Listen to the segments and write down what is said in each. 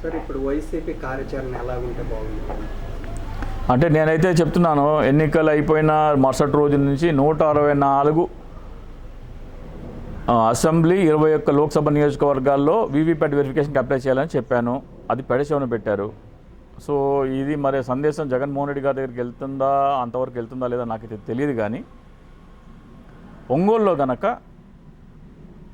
Sir ఇప్పుడు YCP కార్యాచరణ ఎలా ఉంటే అంటే నేనైతే చెప్తున్నాను ఎన్నికలు అయిపోయిన మరుసటి రోజు నుంచి నూట అరవై నాలుగు అసెంబ్లీ ఇరవై ఒక్క లోక్సభ నియోజకవర్గాల్లో వీవీప్యాట్ వెరిఫికేషన్కి అప్లై చేయాలని చెప్పాను. అది పెడచెవన పెట్టారు. సో ఇది మరి సందేశం జగన్మోహన్ రెడ్డి గారి దగ్గరికి వెళ్తుందా అంతవరకు వెళ్తుందా లేదా నాకు తెలియదు కానీ ఒంగోలులో కనుక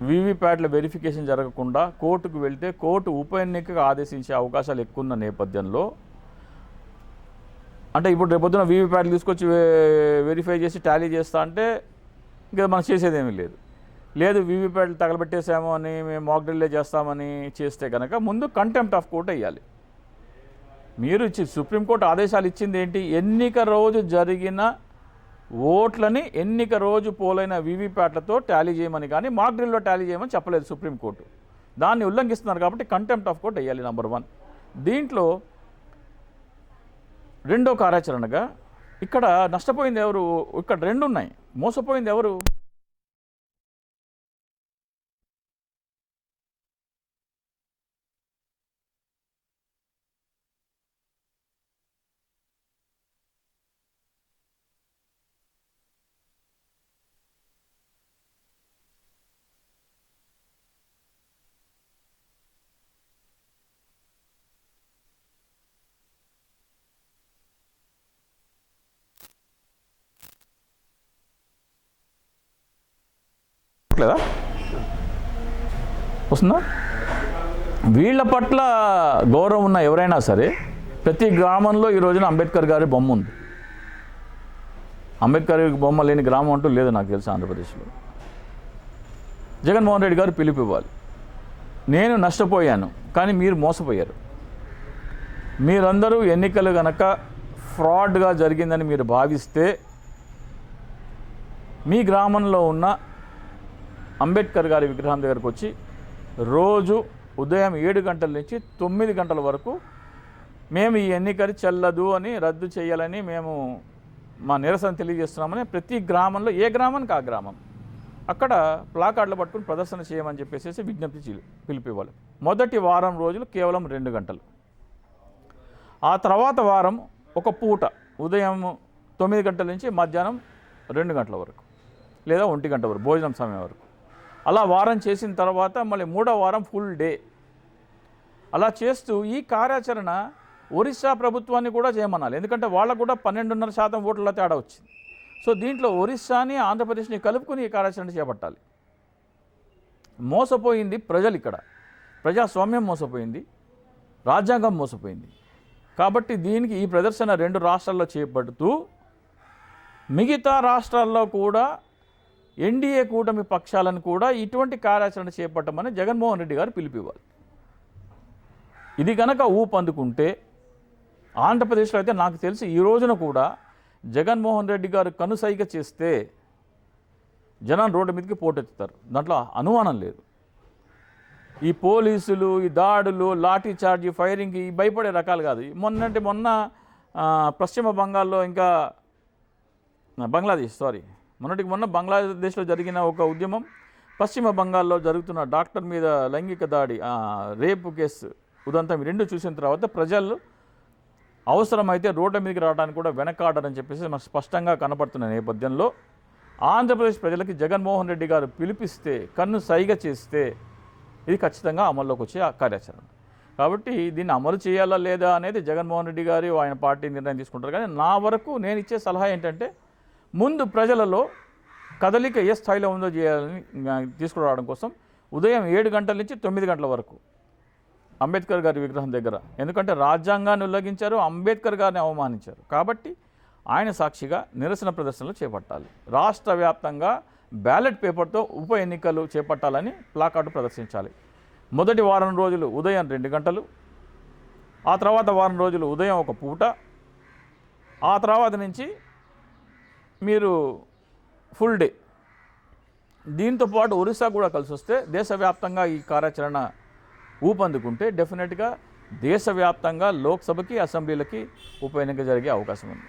వీవీప్యాట్ల వెరిఫికేషన్ జరగకుండా కోర్టుకు వెళ్తే కోర్టు ఉప ఎన్నికకు ఆదేశించే అవకాశాలు ఎక్కువ ఉన్న నేపథ్యంలో అంటే ఇప్పుడు రేపొద్దున వీవీప్యాట్లు తీసుకొచ్చి వెరిఫై చేసి టాలీ చేస్తా అంటే ఇంకా మనం చేసేదేమీ లేదు. లేదు వీవీప్యాట్లు తగలబెట్టేసాము అని మేము మాక్ డ్రిల్లే చేస్తామని చేస్తే కనుక ముందు కంటెంప్ట్ ఆఫ్ కోర్ట్ వేయాలి. మీరు ఇచ్చి సుప్రీంకోర్టు ఆదేశాలు ఇచ్చింది ఏంటి? ఎన్నిక రోజు జరిగిన ఓట్లని ఎన్నిక రోజు పోలైన వీవీప్యాట్లతో టాలీ చేయమని కానీ మాక్ డ్రిల్లో టాలీ చేయమని చెప్పలేదు సుప్రీంకోర్టు దాన్ని ఉల్లంఘిస్తున్నారు కాబట్టి కంటెంప్ట్ ఆఫ్ కోర్ట్ వేయాలి నెంబర్ వన్ దీంట్లో రెండో కార్యాచరణగా ఇక్కడ నష్టపోయింది ఎవరు? ఇక్కడ రెండు ఉన్నాయి మోసపోయింది ఎవరు? లేదా వస్తుందా? వీళ్ళ పట్ల గౌరవం ఉన్న ఎవరైనా సరే ప్రతి గ్రామంలో ఈ రోజున అంబేద్కర్ గారి బొమ్మ ఉంది. అంబేద్కర్ బొమ్మ లేని గ్రామం అంటూ లేదు నాకు తెలుసు ఆంధ్రప్రదేశ్లో. జగన్మోహన్ రెడ్డి గారు పిలుపు ఇవ్వాలి. నేను నష్టపోయాను కానీ మీరు మోసపోయారు. మీరందరూ ఎన్నికలు గనక ఫ్రాడ్గా జరిగిందని మీరు భావిస్తే మీ గ్రామంలో ఉన్న అంబేద్కర్ గారి విగ్రహం దగ్గరకు వచ్చి రోజు ఉదయం ఏడు గంటల నుంచి తొమ్మిది గంటల వరకు మేము ఈ ఎన్నికలు చెల్లదు అని రద్దు చేయాలని మేము మా నిరసన తెలియజేస్తున్నామని ప్రతి గ్రామంలో ఏ గ్రామానికి ఆ గ్రామం? అక్కడ ప్లాకార్డులు పట్టుకుని ప్రదర్శన చేయమని చెప్పేసి విజ్ఞప్తి పిలిపేవాళ్ళు పిలిపివ్వాలి. మొదటి వారం రోజులు కేవలం రెండు గంటలు. ఆ తర్వాత వారం ఒక పూట ఉదయం తొమ్మిది గంటల నుంచి మధ్యాహ్నం రెండు గంటల వరకు లేదా ఒంటి గంట వరకు భోజనం సమయం వరకు. అలా వారం చేసిన తర్వాత మళ్ళీ మూడో వారం ఫుల్ డే అలా చేస్తూ ఈ కార్యాచరణ ఒరిస్సా ప్రభుత్వాన్ని కూడా చేయమనాలి. ఎందుకంటే వాళ్ళకు కూడా పన్నెండున్నర శాతం ఓట్ల తేడా వచ్చింది. సో దీంట్లో ఒరిస్సాని ఆంధ్రప్రదేశ్ని కలుపుకుని ఈ కార్యాచరణ చేపట్టాలి. మోసపోయింది ప్రజలు ఇక్కడ. ప్రజాస్వామ్యం మోసపోయింది. రాజ్యాంగం మోసపోయింది. కాబట్టి దీనికి ఈ ప్రదర్శన రెండు రాష్ట్రాల్లో చేపడుతూ మిగతా రాష్ట్రాల్లో కూడా ఎన్డీఏ కూటమి పక్షాలను కూడా ఇటువంటి కార్యాచరణ చేపట్టమని జగన్మోహన్ రెడ్డి గారు పిలిపివ్వాలి. ఇది కనుక ఊపందుకుంటే ఆంధ్రప్రదేశ్లో అయితే నాకు తెలిసి ఈ రోజున కూడా జగన్మోహన్ రెడ్డి గారు కనుసైగ చేస్తే జనం రోడ్డు మీదకి పోటెత్తుతారు. దాంట్లో అనుమానం లేదు. ఈ పోలీసులు ఈ దాడులు లాఠీ చార్జీ ఫైరింగ్ ఈ భయపడే రకాలు కాదు. మొన్నంటే మొన్న పశ్చిమ బంగాల్లో ఇంకా బంగ్లాదేశ్ సారీ మొన్నటికి మొన్న బంగ్లాదేశ్లో జరిగిన ఒక ఉద్యమం పశ్చిమ బంగాల్లో జరుగుతున్న డాక్టర్ మీద లైంగిక దాడి రేపు కేసు ఉదంతం. రెండు చూసిన తర్వాత ప్రజలు అవసరమైతే రోడ్ల మీదకి రావడానికి కూడా వెనకాడరని చెప్పేసి మనకు స్పష్టంగా కనపడుతున్న నేపథ్యంలో ఆంధ్రప్రదేశ్ ప్రజలకి జగన్మోహన్ రెడ్డి గారు పిలిపిస్తే కన్ను సైగ చేస్తే ఇది ఖచ్చితంగా అమల్లోకి వచ్చే కార్యాచరణ. కాబట్టి దీన్ని అమలు చేయాలా లేదా అనేది జగన్మోహన్ రెడ్డి గారు ఆయన పార్టీ నిర్ణయం తీసుకుంటారు. కానీ నా వరకు నేను ఇచ్చే సలహా ఏంటంటే ముందు ప్రజలలో కదలిక ఏ స్థాయిలో ఉందో చేయాలని తీసుకురావడం కోసం ఉదయం ఏడు గంటల నుంచి తొమ్మిది గంటల వరకు అంబేద్కర్ గారి విగ్రహం దగ్గర. ఎందుకంటే రాజ్యాంగాన్ని ఉల్లంఘించారు అంబేద్కర్ గారిని అవమానించారు. కాబట్టి ఆయన సాక్షిగా నిరసన ప్రదర్శనలు చేపట్టాలి. రాష్ట్ర వ్యాప్తంగా బ్యాలెట్ పేపర్తో ఉప ఎన్నికలు చేపట్టాలని ప్లాకార్డు ప్రదర్శించాలి. మొదటి వారం రోజులు ఉదయం రెండు గంటలు ఆ తర్వాత వారం రోజులు ఉదయం ఒక పూట ఆ తర్వాత నుంచి మీరు ఫుల్ డే దీంతో పాటు ఒరిస్సా కూడా కలిసి వస్తే దేశవ్యాప్తంగా ఈ కార్యాచరణ ఊపందుకుంటే డెఫినెట్గా దేశవ్యాప్తంగా లోక్సభకి అసెంబ్లీలకి ఉప ఎన్నిక జరిగే అవకాశం ఉంది.